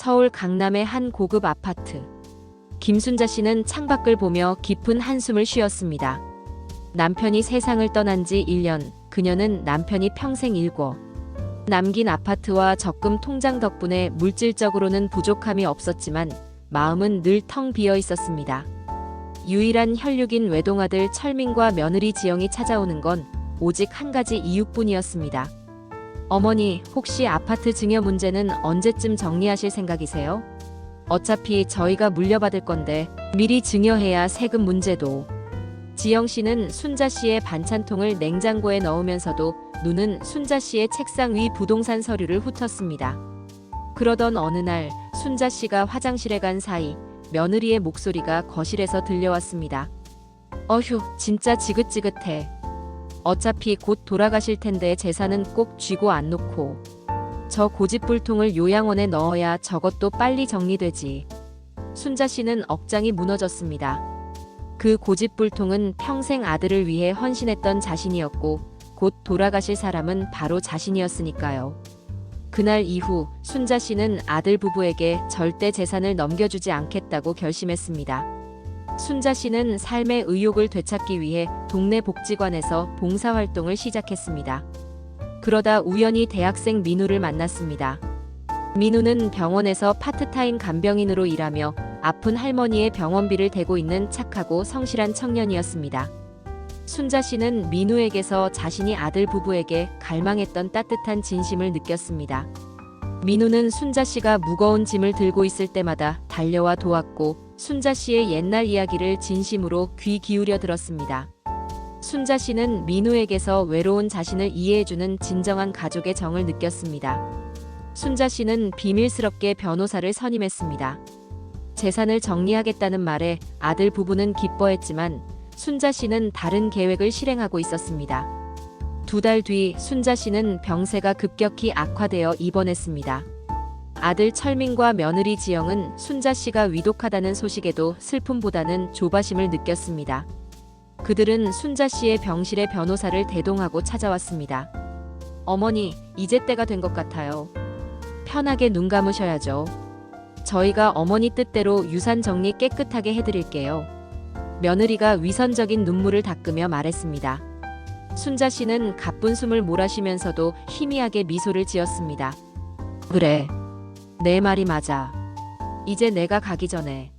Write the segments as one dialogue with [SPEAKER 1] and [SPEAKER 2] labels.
[SPEAKER 1] 서울 강남의 한 고급 아파트. 김순자 씨는 창밖을 보며 깊은 한숨을 쉬었습니다. 남편이 세상을 떠난 지 1년, 그녀는 남편이 평생 일궈. 남긴 아파트와 적금 통장 덕분에 물질적으로는 부족함이 없었지만 마음은 늘 텅 비어 있었습니다. 유일한 혈육인 외동아들 철민과 며느리 지영이 찾아오는 건 오직 한 가지 이유뿐이었습니다. 어머니, 혹시 아파트 증여 문제는 언제쯤 정리하실 생각이세요? 어차피 저희가 물려받을 건데 미리 증여해야 세금 문제도. 지영 씨는 순자 씨의 반찬통을 냉장고에 넣으면서도 눈은 순자 씨의 책상 위 부동산 서류를 훑었습니다. 그러던 어느 날 순자 씨가 화장실에 간 사이 며느리의 목소리가 거실에서 들려왔습니다. 어휴, 진짜 지긋지긋해. 어차피 곧 돌아가실 텐데 재산은 꼭 쥐고 안 놓고. 저 고집불통을 요양원에 넣어야 저것도 빨리 정리되지. 순자 씨는 억장이 무너졌습니다. 그 고집불통은 평생 아들을 위해 헌신했던 자신이었고, 곧 돌아가실 사람은 바로 자신이었으니까요. 그날 이후 순자 씨는 아들 부부에게 절대 재산을 넘겨주지 않겠다고 결심했습니다. 순자 씨는 삶의 의욕을 되찾기 위해 동네 복지관에서 봉사활동을 시작했습니다. 그러다 우연히 대학생 민우를 만났습니다. 민우는 병원에서 파트타임 간병인으로 일하며 아픈 할머니의 병원비를 대고 있는 착하고 성실한 청년이었습니다. 순자 씨는 민우에게서 자신이 아들 부부에게 갈망했던 따뜻한 진심을 느꼈습니다. 민우는 순자 씨가 무거운 짐을 들고 있을 때마다 달려와 도왔고 순자 씨의 옛날 이야기를 진심으로 귀 기울여 들었습니다. 순자 씨는 민우에게서 외로운 자신을 이해해주는 진정한 가족의 정을 느꼈습니다. 순자 씨는 비밀스럽게 변호사를 선임했습니다. 재산을 정리하겠다는 말에 아들 부부는 기뻐했지만 순자 씨는 다른 계획을 실행하고 있었습니다. 두 달 뒤 순자 씨는 병세가 급격히 악화되어 입원했습니다. 아들 철민과 며느리 지영은 순자 씨가 위독하다는 소식에도 슬픔보다는 조바심을 느꼈습니다. 그들은 순자 씨의 병실에 변호사를 대동하고 찾아왔습니다. 어머니, 이제 때가 된 것 같아요. 편하게 눈 감으셔야죠. 저희가 어머니 뜻대로 유산 정리 깨끗하게 해드릴게요. 며느리가 위선적인 눈물을 닦으며 말했습니다. 순자 씨는 가쁜 숨을 몰아쉬면서도 희미하게 미소를 지었습니다. 그래. 내 말이 맞아. 이제 내가 가기 전에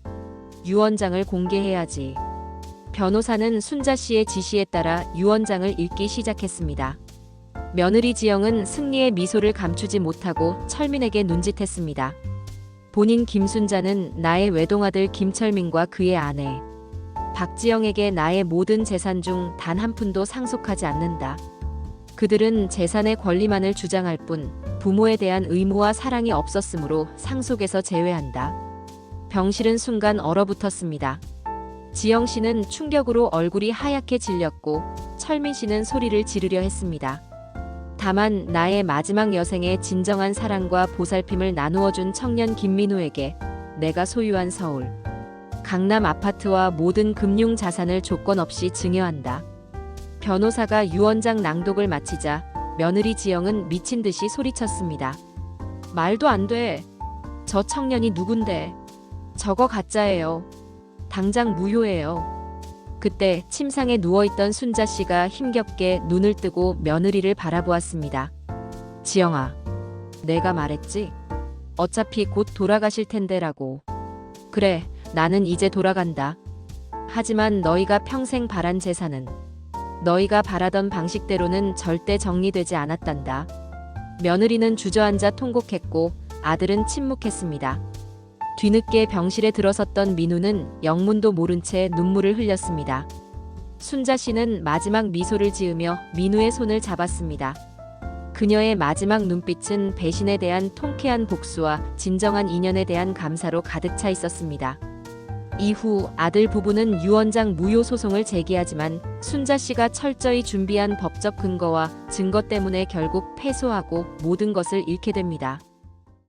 [SPEAKER 1] 유언장을 공개해야지. 변호사는 순자 씨의 지시에 따라 유언장을 읽기 시작했습니다. 며느리 지영은 승리의 미소를 감추지 못하고 철민에게 눈짓했습니다. 본인 김순자는 나의 외동아들 김철민과 그의 아내 박지영에게 나의 모든 재산 중 단 한 푼도 상속하지 않는다. 그들은 재산의 권리만을 주장할 뿐 부모에 대한 의무와 사랑이 없었으므로 상속에서 제외한다. 병실은 순간 얼어붙었습니다. 지영 씨는 충격으로 얼굴이 하얗게 질렸고 철민 씨는 소리를 지르려 했습니다. 다만 나의 마지막 여생의 진정한 사랑과 보살핌을 나누어 준 청년 김민우에게 내가 소유한 서울, 강남 아파트와 모든 금융 자산을 조건 없이 증여한다. 변호사가 유언장 낭독을 마치자 며느리 지영은 미친 듯이 소리쳤습니다. 말도 안 돼. 저 청년이 누군데? 저거 가짜예요. 당장 무효예요. 그때 침상에 누워있던 순자 씨가 힘겹게 눈을 뜨고 며느리를 바라보았습니다. 지영아, 내가 말했지? 어차피 곧 돌아가실 텐데라고. 그래, 나는 이제 돌아간다. 하지만 너희가 평생 바란 재산은 너희가 바라던 방식대로는 절대 정리되지 않았단다. 며느리는 주저앉아 통곡했고 아들은 침묵했습니다. 뒤늦게 병실에 들어섰던 민우는 영문도 모른 채 눈물을 흘렸습니다. 순자 씨는 마지막 미소를 지으며 민우의 손을 잡았습니다. 그녀의 마지막 눈빛은 배신에 대한 통쾌한 복수와 진정한 인연에 대한 감사로 가득 차 있었습니다. 이후 아들 부부는 유언장 무효 소송을 제기하지만 순자 씨가 철저히 준비한 법적 근거와 증거 때문에 결국 패소하고 모든 것을 잃게 됩니다.